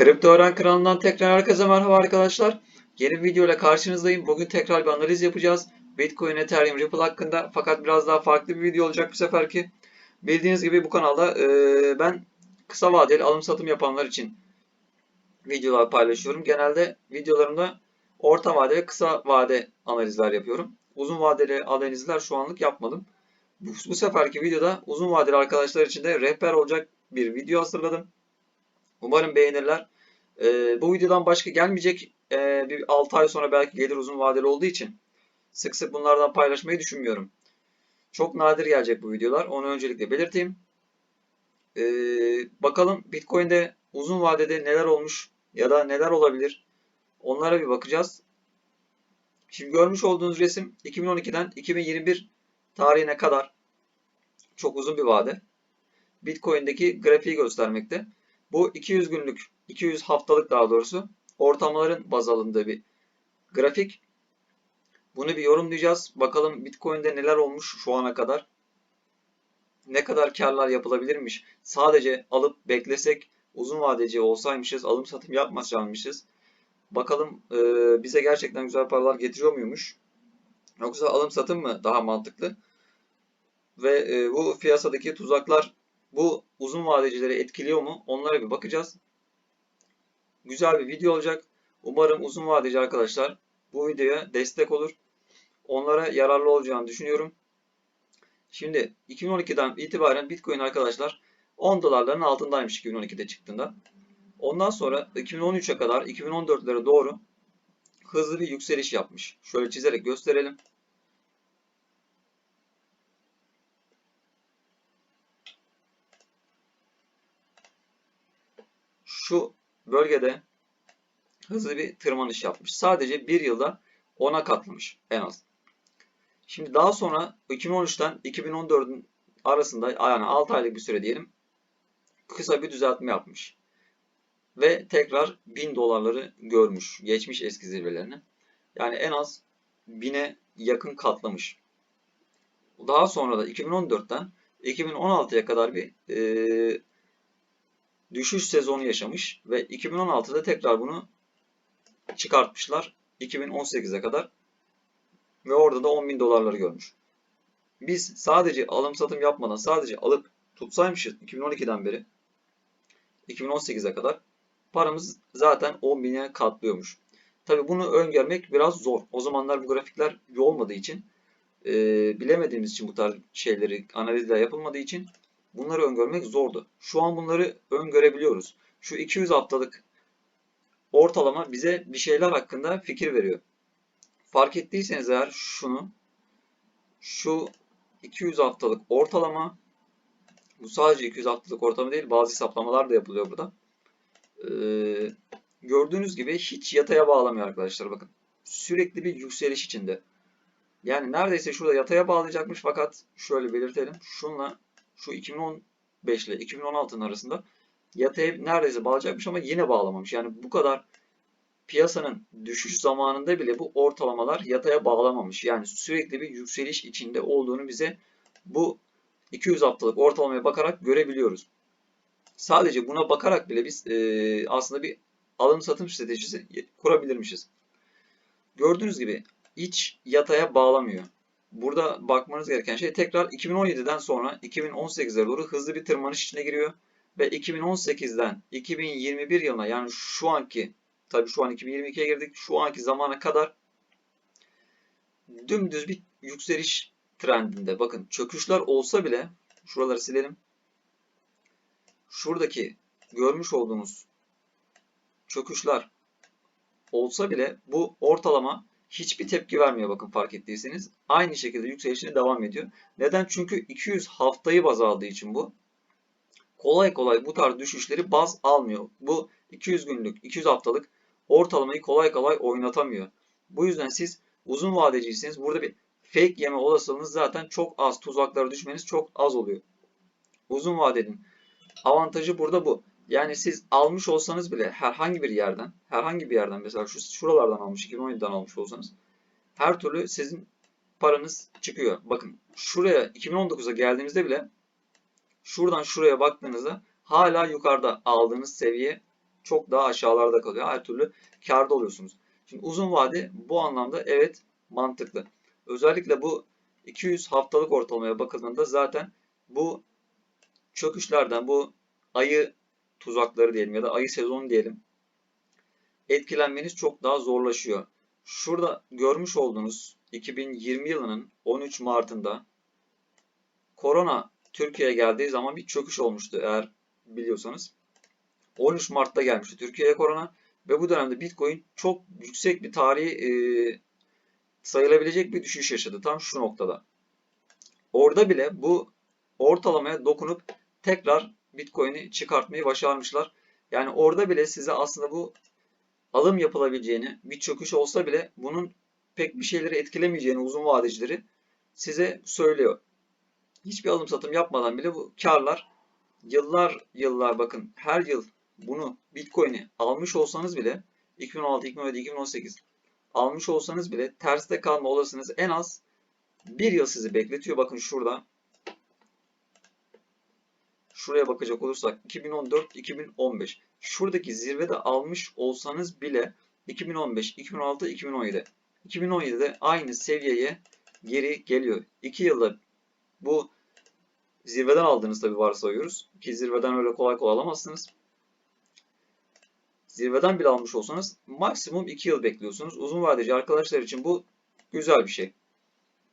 Kripto Öğren kanalından tekrar herkese merhaba arkadaşlar. Yeni bir video ile karşınızdayım. Bugün tekrar bir analiz yapacağız. Bitcoin, Ethereum, Ripple hakkında fakat biraz daha farklı bir video olacak bu seferki. Bildiğiniz gibi bu kanalda e, ben kısa vadeli alım satım yapanlar için videolar paylaşıyorum. Genelde videolarımda orta vade ve kısa vade analizler yapıyorum. Uzun vadeli analizler şu anlık yapmadım. Bu, bu seferki videoda uzun vadeli arkadaşlar için de rehber olacak bir video hazırladım. Umarım beğenirler. Ee, bu videodan başka gelmeyecek. Ee, bir 6 ay sonra belki gelir uzun vadeli olduğu için sık sık bunlardan paylaşmayı düşünmüyorum. Çok nadir gelecek bu videolar. Onu öncelikle belirteyim. Ee, bakalım Bitcoin'de uzun vadede neler olmuş ya da neler olabilir. Onlara bir bakacağız. Şimdi görmüş olduğunuz resim 2012'den 2021 tarihine kadar çok uzun bir vade. Bitcoin'deki grafiği göstermekte. Bu 200 günlük, 200 haftalık daha doğrusu ortamların baz alındığı bir grafik. Bunu bir yorumlayacağız. Bakalım Bitcoin'de neler olmuş şu ana kadar. Ne kadar karlar yapılabilirmiş. Sadece alıp beklesek uzun vadeci olsaymışız, alım satım yapmasaymışız. Bakalım e, bize gerçekten güzel paralar getiriyor muymuş? Yoksa alım satım mı daha mantıklı? Ve e, bu piyasadaki tuzaklar bu uzun vadecileri etkiliyor mu? Onlara bir bakacağız. Güzel bir video olacak. Umarım uzun vadeci arkadaşlar bu videoya destek olur. Onlara yararlı olacağını düşünüyorum. Şimdi 2012'den itibaren Bitcoin arkadaşlar 10 dolarların altındaymış 2012'de çıktığında. Ondan sonra 2013'e kadar 2014'lere doğru hızlı bir yükseliş yapmış. Şöyle çizerek gösterelim. Şu bölgede hızlı bir tırmanış yapmış. Sadece bir yılda 10'a katlamış en az. Şimdi daha sonra 2013'ten 2014'ün arasında yani 6 aylık bir süre diyelim kısa bir düzeltme yapmış. Ve tekrar 1000 dolarları görmüş. Geçmiş eski zirvelerini. Yani en az 1000'e yakın katlamış. Daha sonra da 2014'ten 2016'ya kadar bir e, düşüş sezonu yaşamış ve 2016'da tekrar bunu çıkartmışlar 2018'e kadar ve orada da 10 bin dolarları görmüş. Biz sadece alım satım yapmadan sadece alıp tutsaymışız 2012'den beri 2018'e kadar paramız zaten 10 bine katlıyormuş. Tabi bunu öngörmek biraz zor. O zamanlar bu grafikler olmadığı için e, bilemediğimiz için bu tarz şeyleri analizler yapılmadığı için bunları öngörmek zordu. Şu an bunları öngörebiliyoruz. Şu 200 haftalık ortalama bize bir şeyler hakkında fikir veriyor. Fark ettiyseniz eğer şunu şu 200 haftalık ortalama bu sadece 200 haftalık ortalama değil bazı hesaplamalar da yapılıyor burada. Ee, gördüğünüz gibi hiç yataya bağlamıyor arkadaşlar bakın. Sürekli bir yükseliş içinde. Yani neredeyse şurada yataya bağlayacakmış fakat şöyle belirtelim. Şunla şu 2015 ile 2016'nın arasında yataya neredeyse bağlayacakmış ama yine bağlamamış. Yani bu kadar piyasanın düşüş zamanında bile bu ortalamalar yataya bağlamamış. Yani sürekli bir yükseliş içinde olduğunu bize bu 200 haftalık ortalamaya bakarak görebiliyoruz. Sadece buna bakarak bile biz e, aslında bir alım satım stratejisi kurabilirmişiz. Gördüğünüz gibi hiç yataya bağlamıyor. Burada bakmanız gereken şey tekrar 2017'den sonra 2018'e doğru hızlı bir tırmanış içine giriyor. Ve 2018'den 2021 yılına yani şu anki tabii şu an 2022'ye girdik. Şu anki zamana kadar dümdüz bir yükseliş trendinde. Bakın çöküşler olsa bile şuraları silelim. Şuradaki görmüş olduğunuz çöküşler olsa bile bu ortalama hiçbir tepki vermiyor bakın fark ettiyseniz. Aynı şekilde yükselişine devam ediyor. Neden? Çünkü 200 haftayı baz aldığı için bu. Kolay kolay bu tarz düşüşleri baz almıyor. Bu 200 günlük, 200 haftalık ortalamayı kolay kolay oynatamıyor. Bu yüzden siz uzun vadeciyseniz burada bir fake yeme olasılığınız zaten çok az. Tuzaklara düşmeniz çok az oluyor. Uzun vadenin avantajı burada bu. Yani siz almış olsanız bile herhangi bir yerden, herhangi bir yerden mesela şu şuralardan almış, 2017'den almış olsanız her türlü sizin paranız çıkıyor. Bakın şuraya 2019'a geldiğimizde bile şuradan şuraya baktığınızda hala yukarıda aldığınız seviye çok daha aşağılarda kalıyor. Her türlü karda oluyorsunuz. Şimdi uzun vade bu anlamda evet mantıklı. Özellikle bu 200 haftalık ortalamaya bakıldığında zaten bu çöküşlerden bu ayı tuzakları diyelim ya da ayı sezonu diyelim etkilenmeniz çok daha zorlaşıyor. Şurada görmüş olduğunuz 2020 yılının 13 Mart'ında korona Türkiye'ye geldiği zaman bir çöküş olmuştu eğer biliyorsanız. 13 Mart'ta gelmişti Türkiye'ye korona ve bu dönemde Bitcoin çok yüksek bir tarihi e, sayılabilecek bir düşüş yaşadı tam şu noktada. Orada bile bu ortalamaya dokunup tekrar Bitcoin'i çıkartmayı başarmışlar. Yani orada bile size aslında bu alım yapılabileceğini, bir çöküş olsa bile bunun pek bir şeyleri etkilemeyeceğini uzun vadecileri size söylüyor. Hiçbir alım satım yapmadan bile bu karlar yıllar yıllar bakın her yıl bunu Bitcoin'i almış olsanız bile 2016, 2017, 2018 almış olsanız bile terste kalma olasılığınız en az bir yıl sizi bekletiyor. Bakın şurada şuraya bakacak olursak 2014, 2015 şuradaki zirvede almış olsanız bile 2015, 2016, 2017 2017'de aynı seviyeye geri geliyor. 2 yılda bu zirveden aldığınız tabi varsayıyoruz. Ki zirveden öyle kolay kolay alamazsınız. Zirveden bile almış olsanız maksimum 2 yıl bekliyorsunuz. Uzun vadeci arkadaşlar için bu güzel bir şey.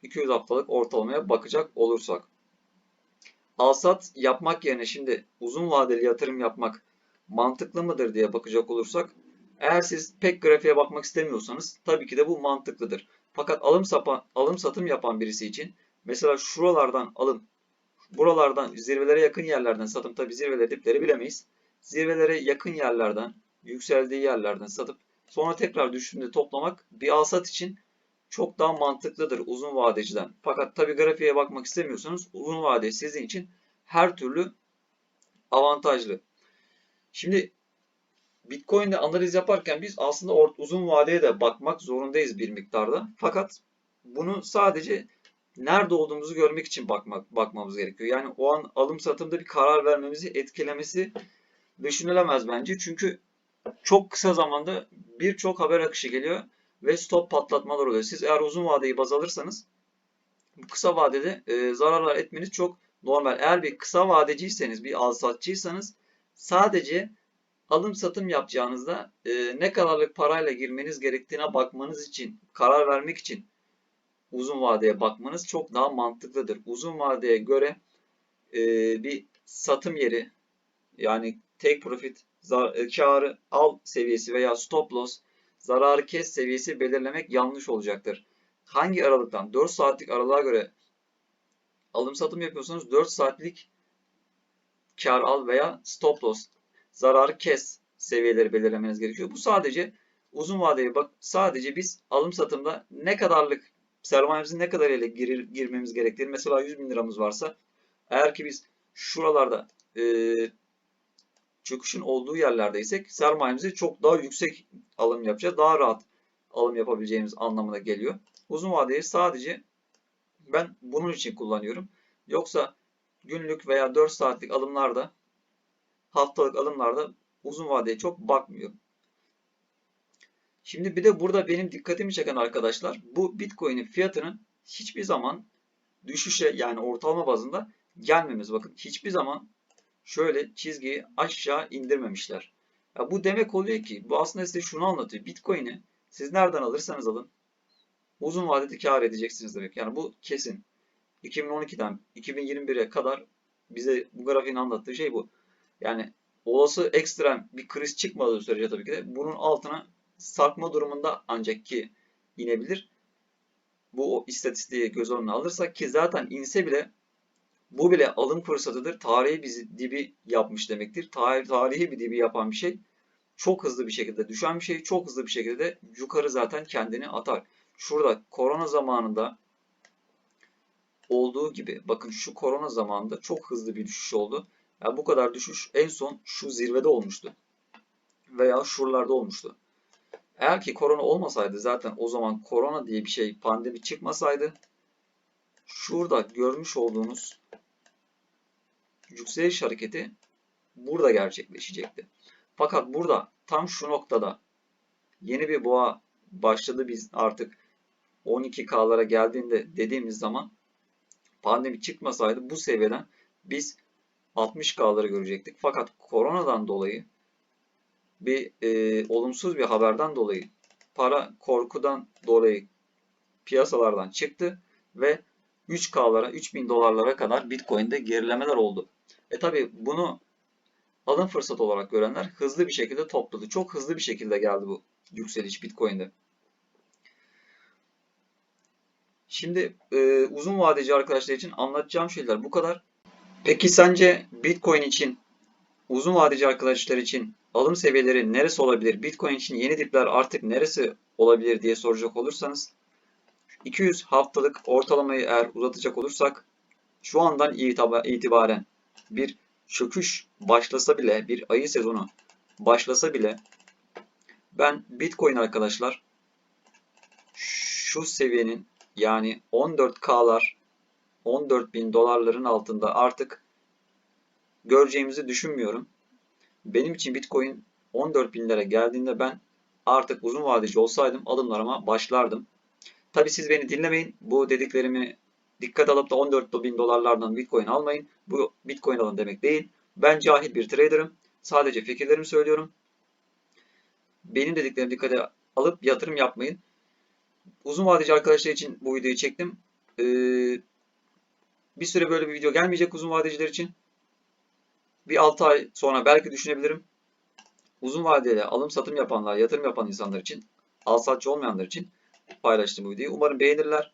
200 haftalık ortalamaya bakacak olursak. Alsat yapmak yerine şimdi uzun vadeli yatırım yapmak mantıklı mıdır diye bakacak olursak eğer siz pek grafiğe bakmak istemiyorsanız tabii ki de bu mantıklıdır. Fakat alım, sapa, alım satım yapan birisi için mesela şuralardan alım, buralardan zirvelere yakın yerlerden satım tabii zirveleri dipleri bilemeyiz. Zirvelere yakın yerlerden, yükseldiği yerlerden satıp sonra tekrar düştüğünde toplamak bir alsat için çok daha mantıklıdır uzun vadeciden. Fakat tabi grafiğe bakmak istemiyorsanız uzun vade sizin için her türlü avantajlı. Şimdi Bitcoin'de analiz yaparken biz aslında uzun vadeye de bakmak zorundayız bir miktarda. Fakat bunu sadece nerede olduğumuzu görmek için bakmak bakmamız gerekiyor. Yani o an alım satımda bir karar vermemizi etkilemesi düşünülemez bence. Çünkü çok kısa zamanda birçok haber akışı geliyor ve stop patlatmalar oluyor. Siz eğer uzun vadeyi baz alırsanız bu kısa vadede e, zararlar etmeniz çok normal. Eğer bir kısa vadeciyseniz, bir alsatçıysanız sadece alım satım yapacağınızda e, ne kadarlık parayla girmeniz gerektiğine bakmanız için, karar vermek için uzun vadeye bakmanız çok daha mantıklıdır. Uzun vadeye göre e, bir satım yeri yani take profit, zar, e, karı al seviyesi veya stop loss zararı kes seviyesi belirlemek yanlış olacaktır. Hangi aralıktan? 4 saatlik aralığa göre alım satım yapıyorsanız 4 saatlik kar al veya stop loss zararı kes seviyeleri belirlemeniz gerekiyor. Bu sadece uzun vadeye bak sadece biz alım satımda ne kadarlık sermayemizin ne kadar ile gir, girmemiz gerektiğini mesela 100 bin liramız varsa eğer ki biz şuralarda e, çöküşün olduğu yerlerdeysek sermayemizi çok daha yüksek alım yapacağız. Daha rahat alım yapabileceğimiz anlamına geliyor. Uzun vadeyi sadece ben bunun için kullanıyorum. Yoksa günlük veya 4 saatlik alımlarda haftalık alımlarda uzun vadeye çok bakmıyorum. Şimdi bir de burada benim dikkatimi çeken arkadaşlar bu Bitcoin'in fiyatının hiçbir zaman düşüşe yani ortalama bazında gelmemiz. Bakın hiçbir zaman şöyle çizgiyi aşağı indirmemişler. Ya bu demek oluyor ki bu aslında size şunu anlatıyor. Bitcoin'i siz nereden alırsanız alın uzun vadede kar edeceksiniz demek. Yani bu kesin. 2012'den 2021'e kadar bize bu grafiğin anlattığı şey bu. Yani olası ekstrem bir kriz çıkmadığı sürece tabii ki de bunun altına sarkma durumunda ancak ki inebilir. Bu istatistiği göz önüne alırsak ki zaten inse bile bu bile alım fırsatıdır. Tarihi bir dibi yapmış demektir. Tarih, tarihi bir dibi yapan bir şey çok hızlı bir şekilde düşen bir şey çok hızlı bir şekilde yukarı zaten kendini atar. Şurada korona zamanında olduğu gibi bakın şu korona zamanında çok hızlı bir düşüş oldu. Yani bu kadar düşüş en son şu zirvede olmuştu. Veya şuralarda olmuştu. Eğer ki korona olmasaydı zaten o zaman korona diye bir şey pandemi çıkmasaydı şurada görmüş olduğunuz yükseliş hareketi burada gerçekleşecekti. Fakat burada tam şu noktada yeni bir boğa başladı biz artık 12K'lara geldiğinde dediğimiz zaman pandemi çıkmasaydı bu seviyeden biz 60K'ları görecektik. Fakat koronadan dolayı bir e, olumsuz bir haberden dolayı para korkudan dolayı piyasalardan çıktı ve 3K'lara 3000 dolarlara kadar Bitcoin'de gerilemeler oldu. E tabi bunu alım fırsatı olarak görenler hızlı bir şekilde topladı. Çok hızlı bir şekilde geldi bu yükseliş Bitcoin'de. Şimdi e, uzun vadeci arkadaşlar için anlatacağım şeyler bu kadar. Peki sence Bitcoin için uzun vadeci arkadaşlar için alım seviyeleri neresi olabilir? Bitcoin için yeni dipler artık neresi olabilir diye soracak olursanız 200 haftalık ortalamayı eğer uzatacak olursak şu andan itibaren bir çöküş başlasa bile bir ayı sezonu başlasa bile ben Bitcoin arkadaşlar şu seviyenin yani 14K'lar 14 bin dolarların altında artık göreceğimizi düşünmüyorum. Benim için Bitcoin 14 binlere geldiğinde ben artık uzun vadeci olsaydım adımlarıma başlardım. Tabi siz beni dinlemeyin. Bu dediklerimi dikkat alıp da 14 bin dolarlardan Bitcoin almayın. Bu Bitcoin alın demek değil. Ben cahil bir trader'ım. Sadece fikirlerimi söylüyorum. Benim dediklerimi dikkate alıp yatırım yapmayın. Uzun vadeci arkadaşlar için bu videoyu çektim. Ee, bir süre böyle bir video gelmeyecek uzun vadeciler için. Bir 6 ay sonra belki düşünebilirim. Uzun vadeli alım satım yapanlar, yatırım yapan insanlar için, al satçı olmayanlar için paylaştım bu videoyu. Umarım beğenirler.